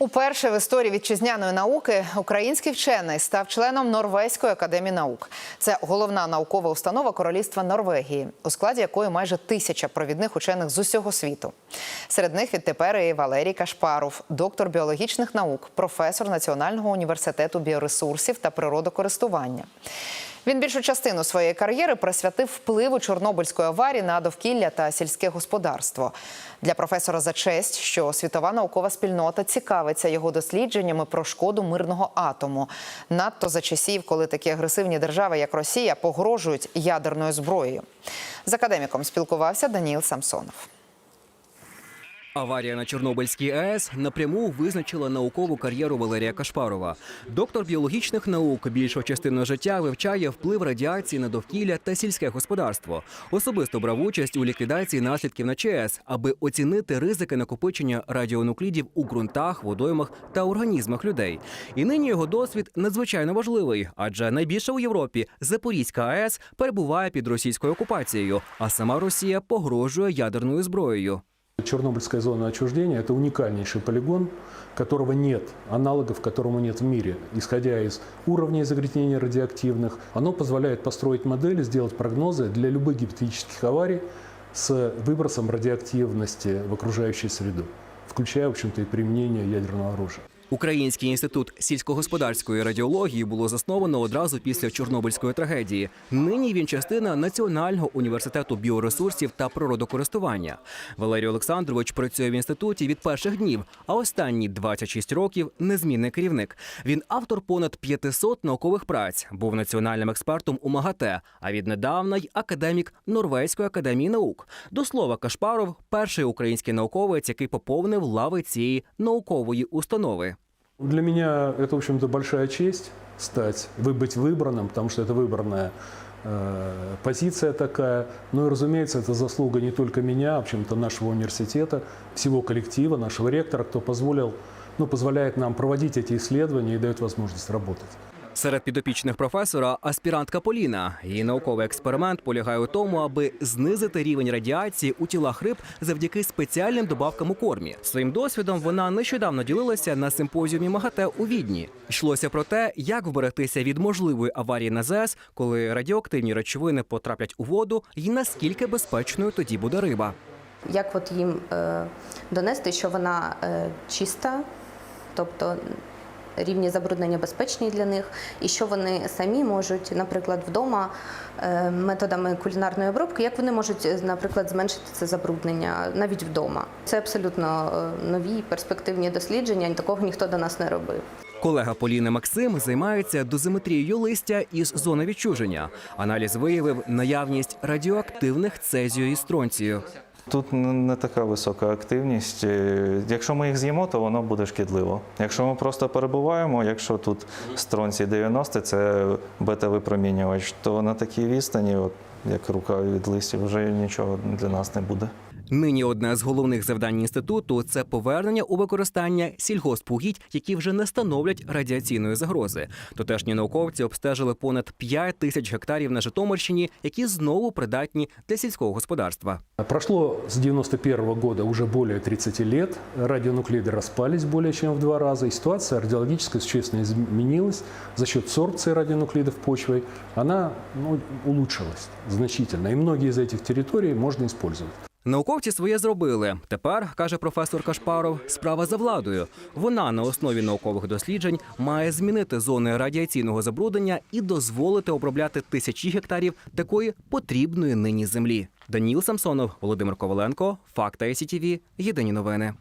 Уперше в історії вітчизняної науки український вчений став членом Норвезької академії наук. Це головна наукова установа Королівства Норвегії, у складі якої майже тисяча провідних учених з усього світу. Серед них відтепер і Валерій Кашпаров, доктор біологічних наук, професор Національного університету біоресурсів та природокористування. Він більшу частину своєї кар'єри присвятив впливу Чорнобильської аварії на довкілля та сільське господарство. Для професора за честь, що світова наукова спільнота цікавиться його дослідженнями про шкоду мирного атому. Надто за часів, коли такі агресивні держави, як Росія, погрожують ядерною зброєю. З академіком спілкувався Даніл Самсонов. Аварія на Чорнобильській АЕС напряму визначила наукову кар'єру Валерія Кашпарова. Доктор біологічних наук більшу частину життя вивчає вплив радіації на довкілля та сільське господарство. Особисто брав участь у ліквідації наслідків на ЧАЕС, аби оцінити ризики накопичення радіонуклідів у ґрунтах, водоймах та організмах людей. І нині його досвід надзвичайно важливий, адже найбільше у Європі Запорізька АЕС перебуває під російською окупацією, а сама Росія погрожує ядерною зброєю. Чернобыльская зона отчуждения – это уникальнейший полигон, которого нет, аналогов которому нет в мире. Исходя из уровней загрязнения радиоактивных, оно позволяет построить модели, сделать прогнозы для любых гипотетических аварий с выбросом радиоактивности в окружающую среду, включая, в общем-то, и применение ядерного оружия. Український інститут сільськогосподарської радіології було засновано одразу після Чорнобильської трагедії. Нині він частина Національного університету біоресурсів та природокористування. Валерій Олександрович працює в інституті від перших днів, а останні 26 років незмінний керівник. Він автор понад 500 наукових праць, був національним експертом у МАГАТЕ, а віднедавна й академік Норвезької академії наук. До слова, Кашпаров перший український науковець, який поповнив лави цієї наукової установи. Для меня это, в общем-то, большая честь стать, вы быть выбранным, потому что это выбранная э, позиция такая. Ну и, разумеется, это заслуга не только меня, а, в общем-то, нашего университета, всего коллектива, нашего ректора, кто позволил, ну, позволяет нам проводить эти исследования и дает возможность работать. Серед підопічних професора аспірантка Поліна. Її науковий експеримент полягає у тому, аби знизити рівень радіації у тілах риб завдяки спеціальним добавкам у кормі. Своїм досвідом вона нещодавно ділилася на симпозіумі МАГАТЕ у Відні. Йшлося про те, як вберегтися від можливої аварії на ЗЕС, коли радіоактивні речовини потраплять у воду, і наскільки безпечною тоді буде риба. Як от їм е, донести, що вона е, чиста, тобто рівні забруднення безпечні для них, і що вони самі можуть, наприклад, вдома е, методами кулінарної обробки, як вони можуть, е, наприклад, зменшити це забруднення навіть вдома. Це абсолютно е, нові перспективні дослідження, такого ніхто до нас не робив. Колега Поліни Максим займається дозиметрією листя із зони відчуження. Аналіз виявив наявність радіоактивних цезію і стронцію. Тут не така висока активність. Е, Якщо ми їх з'їмо, то воно буде шкідливо. Якщо ми просто перебуваємо, якщо тут стронці 90 це бета-випромінювач, то на такій відстані, от, як рука від листів, вже нічого для нас не буде. Нині одне з головних завдань інституту це повернення у використання сільгоспугідь, які вже не становлять радіаційної загрози. Тутешні науковці обстежили понад 5 тисяч гектарів на Житомирщині, які знову придатні для сільського господарства. Прошло с 91 года уже более 30 лет, радионуклиды распались более чем в два раза, и ситуация радиологическая существенно изменилась за счет сорбции радионуклидов почвой. Она ну, улучшилась значительно, и многие из этих территорий можно использовать. Науковці своє зробили. Тепер, каже професор Кашпаров, справа за владою. Вона на основі наукових досліджень має змінити зони радіаційного забруднення і дозволити обробляти тисячі гектарів такої потрібної нині землі. Даніл Самсонов, Володимир Коваленко, Факта СІТВ, Єдині новини.